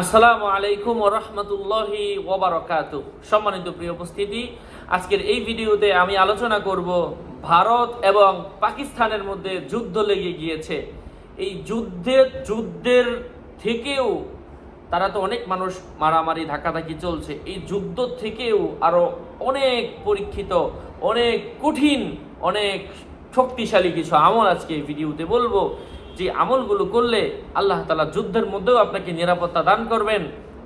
আসসালামু আলাইকুম রহমতুল্লাহি ওবরাকাত সম্মানিত প্রিয় উপস্থিতি, আজকের এই ভিডিওতে আমি আলোচনা করব ভারত এবং পাকিস্তানের মধ্যে যুদ্ধ লেগে গিয়েছে। এই যুদ্ধের যুদ্ধের থেকেও তারা তো অনেক মানুষ মারামারি, ধাক্কাধাক্কি চলছে। এই যুদ্ধ থেকেও আরও অনেক পরীক্ষিত, অনেক কঠিন, অনেক শক্তিশালী কিছু আমল আজকে এই ভিডিওতে বলব। যে আমলগুলো করলে আল্লাহ তালা যুদ্ধের মধ্যেও আপনাকে নিরাপত্তা দান করবেন।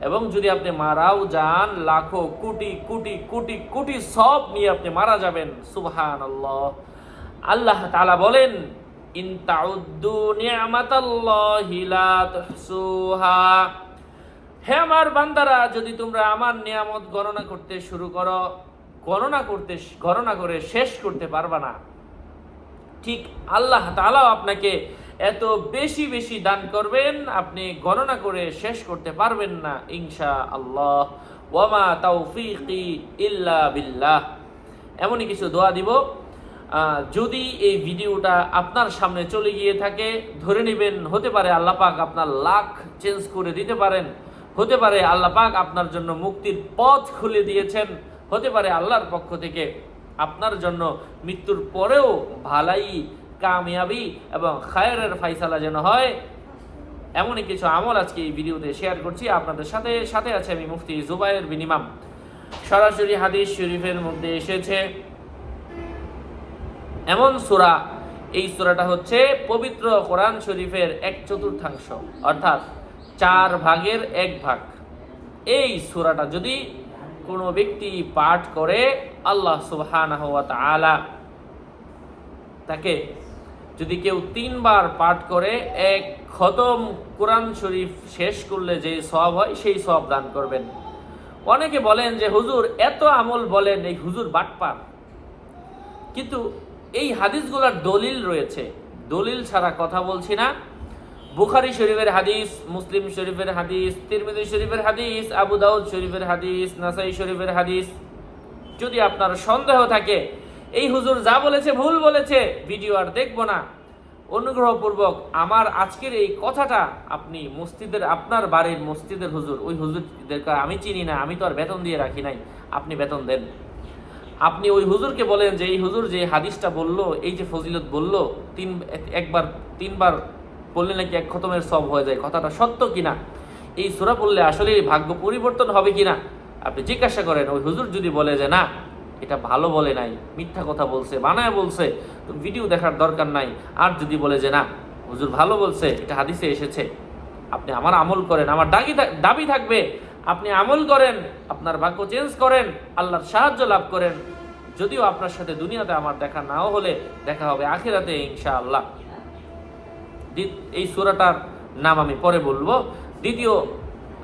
এবং যদি আপনি মারাও যান, লাখো, কোটি কোটি কোটি কোটি সব নিয়ে আপনি মারা যাবেন। সুবহান আল্লাহ আল্লাহ তালা বলেন হে আমার বান্দারা, যদি তোমরা আমার নিয়ামত গণনা করতে শুরু করো, গণনা করতে, গণনা করে শেষ করতে পারবা না। ঠিক আল্লাহ তাআলাও আপনাকে এত বেশি বেশি দান করবেন, আপনি গণনা করে শেষ করতে পারবেন না ইনশা আল্লাহ ওয়ামা তাওফিকি ইল্লা বিল্লাহ। এমনই কিছু দোয়া দিব। যদি এই ভিডিওটা আপনার সামনে চলে গিয়ে থাকে, ধরে নেবেন, হতে পারে আল্লাহ পাক আপনার লাখ চেঞ্জ করে দিতে পারেন। হতে পারে আল্লাহ পাক আপনার জন্য মুক্তির পথ খুলে দিয়েছেন। হতে পারে আল্লাহর পক্ষ থেকে আপনার জন্য মৃত্যুর পরেও ভালাই কামিয়াবি এবং খায়ের ফাইসালা যেন হয়। এমনই কিছু আমল আজকে এই ভিডিওতে শেয়ার করছি আপনাদের সাথে। সাথে আছে আমি মুফতি জুবাইর বিনিমাম সরাসরি হাদিস শরীফের মধ্যে এসেছে। এমন সুরা, এই সূরাটা হচ্ছে পবিত্র কোরআন শরীফের এক চতুর্থাংশ, অর্থাৎ চার ভাগের এক ভাগ। এই সুরাটা যদি কোনো ব্যক্তি পাঠ করে, আল্লাহ সুবহানাহু ওয়া তাআলা তাকে যদি কেউ তিনবার পাঠ করে, এক খতম কোরআন শরীফ শেষ করলে যে সব হয়, সেই সব দান করবেন। অনেকে বলেন যে, হুজুর, এত আমল বলেন, এই হুজুর বাটপার। কিন্তু এই হাদিসগুলোর দলিল রয়েছে। দলিল ছাড়া কথা বলছি না। বুখারি শরীফের হাদিস, মুসলিম শরীফের হাদিস, তিরমিজি শরীফের হাদিস, আবু দাউদ শরীফের হাদিস, নাসাই শরীফের হাদিস। যদি আপনার সন্দেহ থাকে এই হুজুর যা বলেছে, ভুল বলেছে, ভিডিও আর দেখব না। অনুগ্রহপূর্বক আমার আজকের এই কথাটা আপনি মসজিদের, আপনার বাড়ির মসজিদের হুজুর, ওই হুজুরদেরকে আমি চিনি না, আমি তো আর বেতন দিয়ে রাখি নাই, আপনি বেতন দেন। আপনি ওই হুজুরকে বলেন যে, এই হুজুর যে হাদিসটা বলল, এই যে ফজিলত বলল, তিন, একবার, তিনবার বললে নাকি এক খতমের সব হয়ে যায়, কথাটা সত্য কিনা? এই সুরা বললে আসলে ভাগ্য পরিবর্তন হবে কিনা? আপনি জিজ্ঞাসা করেন, ওই হুজুর যদি বলে যে না এটা ভালো বলে নাই, মিথ্যা কথা বলছে, বানায় বলছে, তো ভিডিও দেখার দরকার নাই। আর যদি বলে যে না, হুজুর ভালো বলছে, এটা হাদিসে এসেছে, আপনি আমার আমল করেন, আমার থাক- দাবি থাকবে, আপনি আমল করেন, আপনার ভাগ্য চেঞ্জ করেন, আল্লাহর সাহায্য লাভ করেন, যদিও আপনার সাথে দুনিয়াতে আমার দেখা নাও হলে দেখা হবে আখিরাতে ইনশাআল্লাহ। দ্বি- এই সূরাটার নাম আমি পরে বলব। দ্বিতীয়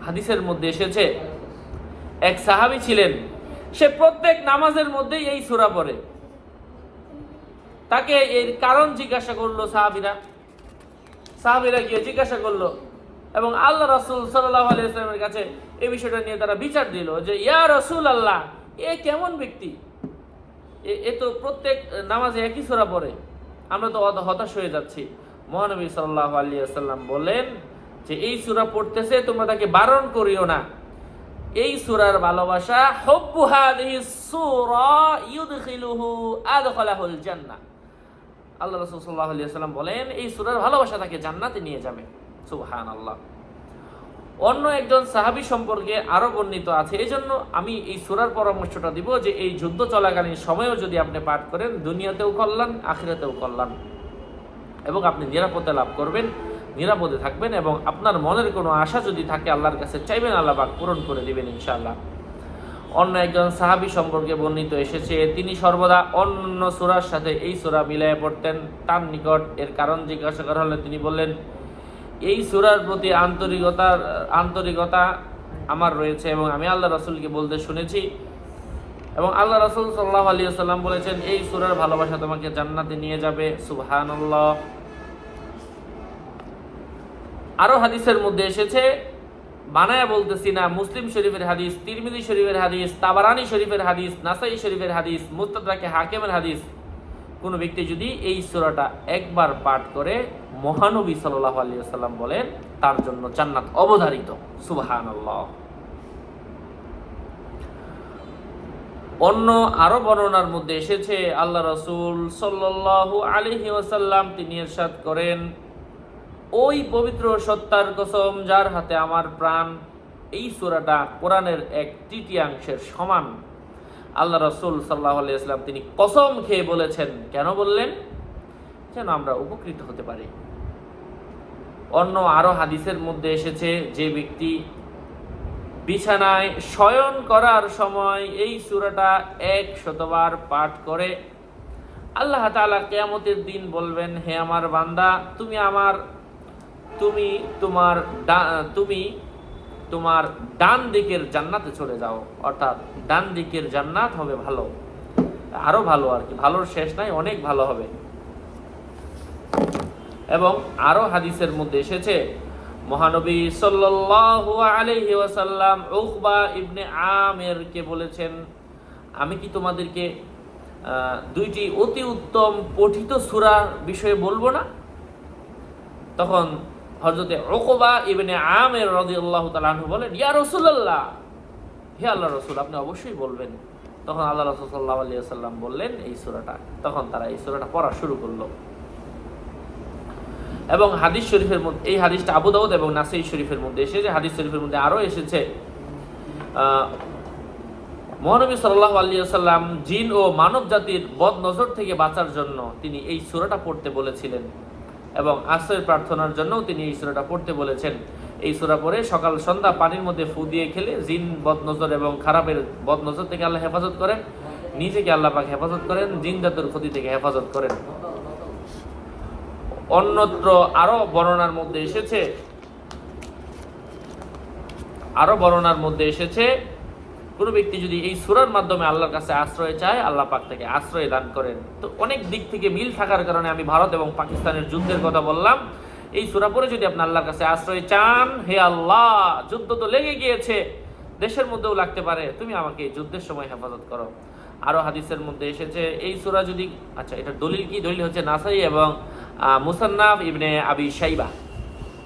হাদিসের মধ্যে এসেছে, এক সাহাবী ছিলেন সে প্রত্যেক নামাজের মধ্যেই এই সূরা পড়ে। তাকে এর কারণ জিজ্ঞাসা করল সাহাবীরা। সাহাবীরা গিয়ে জিজ্ঞাসা করল, এবং আল্লাহ রসুল সাল্লাহ কাছে এই বিষয়টা নিয়ে তারা বিচার দিল যে, ইয়া রসুল আল্লাহ এ কেমন ব্যক্তি? এ- তো প্রত্যেক নামাজে একই সোরা পড়ে। আমরা তো হতাশ হয়ে যাচ্ছি। মহানবী সাল্লাহ আলিয়াল্লাম বলেন যে, এই সূরা পড়তেছে, তোমরা তাকে বারণ করিও না। এই সুরার ভালোবাসা, হব্বু হাদিহি সূরা ইউদখিলুহু আদখালাহুল জান্নাহ। আল্লাহ রাসূল সাল্লাল্লাহু আলাইহি ওয়াসাল্লাম বলেন, এই সূরার ভালোবাসা তাকে জান্নাতে নিয়ে যাবে। সুবহানাল্লাহ। অন্য একজন সাহাবী সম্পর্কে আরও বর্ণিত আছে এই জন্য আমি এই সুরার পরামর্শটা দিব যে এই যুদ্ধ চলাকালীন সময়েও যদি আপনি পাঠ করেন, দুনিয়াতেও কল্যাণ, আখিরাতেও কল্যাণ এবং আপনি নিরাপত্তা লাভ করবেন। নিরাপদে থাকবেন এবং আপনার মনের কোনো আশা যদি থাকে, আল্লাহর কাছে চাইবেন আল্লাহ পাক পূরণ করে দিবেন ইনশাআল্লাহ। অন্য একজন সাহাবী সম্পর্কে বর্ণিত এসেছে, তিনি সর্বদা অন্য সুরার সাথে এই সুরা মিলিয়ে পড়তেন। তার নিকট এর কারণ জিজ্ঞাসা করা হলে তিনি বললেন, এই সুরার প্রতি আন্তরিকতার আন্তরিকতা আমার রয়েছে এবং আমি আল্লাহ রাসূলকে বলতে শুনেছি। এবং আল্লাহ রাসূল সাল্লাহ আলাইহি সাল্লাম বলেছেন, এই সুরার ভালোবাসা তোমাকে জান্নাতে নিয়ে যাবে। সুবহানাল্লাহ। আরও হাদিসের মধ্যে এসেছে, বানায়া বলতেছি না, মুসলিম শরীফের হাদিস, তিরমিজি শরীফের হাদিস, তাবারানি শরীফের হাদিস, নাসাই শরীফের হাদিস, মুস্তাদরাকে হাকিমের হাদিস। কোনো ব্যক্তি যদি এই সূরাটা একবার পাঠ করে মহানবী সাল্লাল্লাহু আলাইহি সাল্লাম বলেন, তার জন্য জান্নাত অবধারিত। সুবহানাল্লাহ। অন্য আরও বর্ণনার মধ্যে এসেছে, আল্লাহ রসুল আলাইহি ওয়াসাল্লাম তিনি ইরশাদ করেন ওই পবিত্র সত্তার কসম যার হাতে আমার প্রাণ, এই সুরাটা কোরআনের এক তৃতীয়াংশের সমান। আল্লাহ রসুল সাল্লাহ আলাইসাল্লাম তিনি কসম খেয়ে বলেছেন, কেন বললেন? যেন আমরা উপকৃত হতে পারি। অন্য আরও হাদিসের মধ্যে এসেছে, যে ব্যক্তি বিছানায় শয়ন করার সময় এই সুরাটা এক শতবার পাঠ করে, আল্লাহ তাআলা কেয়ামতের দিন বলবেন, হে আমার বান্দা, তুমি আমার তুমি তোমার তুমি তোমার ডান দিকের জান্নাতে চলে যাও। অর্থাৎ ডান দিকের জান্নাত হবে ভালো। আরও ভালো আর কি। ভালোর শেষ নাই, অনেক ভালো হবে। এবং আরও হাদিসের মধ্যে এসেছে, মহানবী সাল্লাল্লাহু আলাইহি ওয়াসাল্লাম উকবা ইবনে আমের কে বলেছেন, আমি কি তোমাদেরকে দুইটি অতি উত্তম পঠিত সূরা বিষয়ে বলব না? তখন হযরতে উকবা ইবনে আমের রাদিয়াল্লাহু তাআলা আনহু বলেন, ইয়া রাসূলুল্লাহ। হে আল্লাহ রসুল, আপনি অবশ্যই বলবেন। তখন আল্লাহ রসুল সাল্লাহ আলিয়া সাল্লাম বললেন এই সূরাটা। তখন তারা এই সূরাটা পড়া শুরু করল। এবং হাদিস শরীফের মধ্যে, এই হাদিসটা আবু দাউদ এবং নাসাই শরীফের মধ্যে এসেছে হাদিস শরীফের মধ্যে আরও এসেছে মহানবী সাল্লাহ আলিয়া সাল্লাম জিন ও মানব জাতির বদ নজর থেকে বাঁচার জন্য তিনি এই সূরাটা পড়তে বলেছিলেন। এবং আশ্রয় প্রার্থনার জন্যও তিনি এই সূরাটা পড়তে বলেছেন। এই সূরা পড়ে সকাল, সন্ধ্যা পানির মধ্যে ফু দিয়ে খেলে জিন, বদনজর এবং খারাপের বদনজর থেকে আল্লাহ হেফাজত করেন। নিজেকে আল্লাহ পাক হেফাজত করেন, জিন জাতের ক্ষতি থেকে হেফাজত করেন। অন্যত্র আরও বর্ণনার মধ্যে এসেছে, আরও বর্ণনার মধ্যে এসেছে কোনো ব্যক্তি যদি এই সুরার মাধ্যমে আল্লাহর কাছে আশ্রয় চায়, আল্লাহ পাক থেকে আশ্রয় দান করেন। তো অনেক দিক থেকে মিল থাকার কারণে আমি ভারত এবং পাকিস্তানের যুদ্ধের কথা বললাম। এই সুরা পরে যদি আপনি আল্লাহর কাছে আশ্রয় চান, হে আল্লাহ, যুদ্ধ তো লেগে গিয়েছে, দেশের মধ্যেও লাগতে পারে, তুমি আমাকে যুদ্ধের সময় হেফাজত করো। আরও হাদিসের মধ্যে এসেছে, এই সুরা যদি আচ্ছা এটা দলিল কি? দলিল হচ্ছে নাসাই এবং মুসান্নাফ ইবনে আবি সাইবা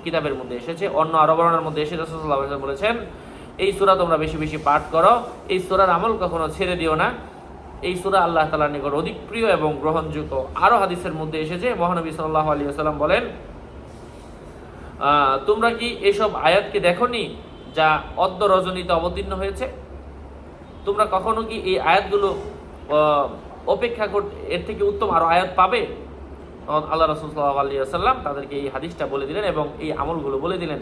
কিতাবের মধ্যে এসেছে, অন্য আরও বর্ণনার মধ্যে এসে ওয়াসাল্লাম বলেছেন এই সুরা তোমরা বেশি বেশি পাঠ করো। এই সুরার আমল কখনো ছেড়ে দিও না। এই সুরা আল্লাহ তাআলার নিকট অধিক প্রিয় এবং গ্রহণযোগ্য। আরও হাদিসের মধ্যে এসেছে, মহানবী সাল্লাল্লাহু আলাইহি ওয়াসাল্লাম বলেন তোমরা কি এসব আয়াতকে দেখোনি যা অদ্য রজনীতে অবতীর্ণ হয়েছে? তোমরা কখনো কি এই আয়াতগুলো অপেক্ষা কর, এর থেকে উত্তম আরও আয়াত পাবে? আল্লাহ রসুল সাল্লাহ আলী আসাল্লাম তাদেরকে এই হাদিসটা বলে দিলেন এবং এই আমলগুলো বলে দিলেন।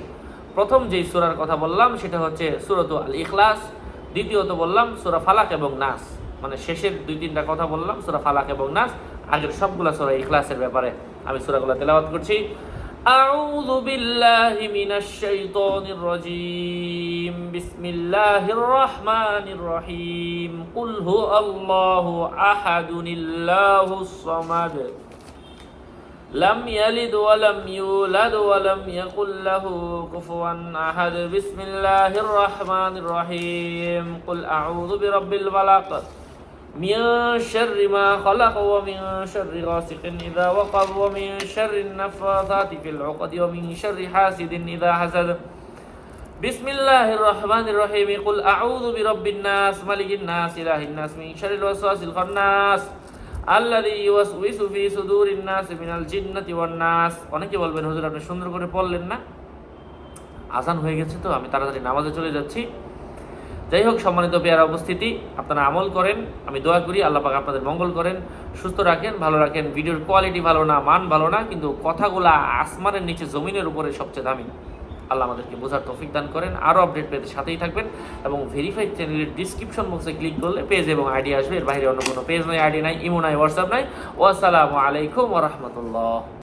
প্রথম যেই সুরার কথা বললাম সেটা হচ্ছে সুরত আল ইখলাস দ্বিতীয়ত বললাম সুরা ফালাক এবং নাস মানে শেষের দুই তিনটা কথা বললাম সুরা ফালাক এবং নাস আগের সবগুলা সুরা ইখলাসের ব্যাপারে আমি সুরাগুলো তেলাওয়াত করছি أعوذ بالله من الشيطان الرجيم بسم الله الرحمن الرحيم قل هو الله أحد الله الصمد لم يلد ولم يولد ولم يكن له كفوا أحد. بسم الله الرحمن الرحيم. قل أعوذ برب الفلق. من شر ما خلق ومن شر غاسق إذا وقب ومن شر النفاثات في العقد ومن شر حاسد إذا حسد. بسم الله الرحمن الرحيم. قل أعوذ برب الناس ملك الناس إله الناس من شر الوسواس الخناس. আল্লাদি ইউস উইসু ফি সুদুর ইন্নাস মিনাল জিন্নাতি ওয়ান নাস। অনেকে বলবেন, হুজুর, আপনি সুন্দর করে পড়লেন না? আসান হয়ে গেছে তো, আমি তাড়াতাড়ি নামাজে চলে যাচ্ছি। যাই হোক, সম্মানিত পেয়ারা উপস্থিতি, আপনারা আমল করেন, আমি দোয়া করি, আল্লাহ পাক আপনাদের মঙ্গল করেন, সুস্থ রাখেন, ভালো রাখেন, ভিডিওর কোয়ালিটি ভালো না, মান ভালো না, কিন্তু কথাগুলা আসমানের নিচে, জমিনের উপরে সবচেয়ে দামি। আল্লাহ আমাদেরকে বোঝার তৌফিক দান করেন। আরও আপডেট পেতে সাথেই থাকবেন এবং ভেরিফাইড চ্যানেলের ডিসক্রিপশন বক্সে ক্লিক করলে পেজ এবং আইডি আসবে। এর বাইরে অন্য কোনো পেজ নাই আইডি নাই ইমো নাই হোয়াটসঅ্যাপ নাই। ওয়াসালামু আলাইকুম ওরহমতুল্লাহ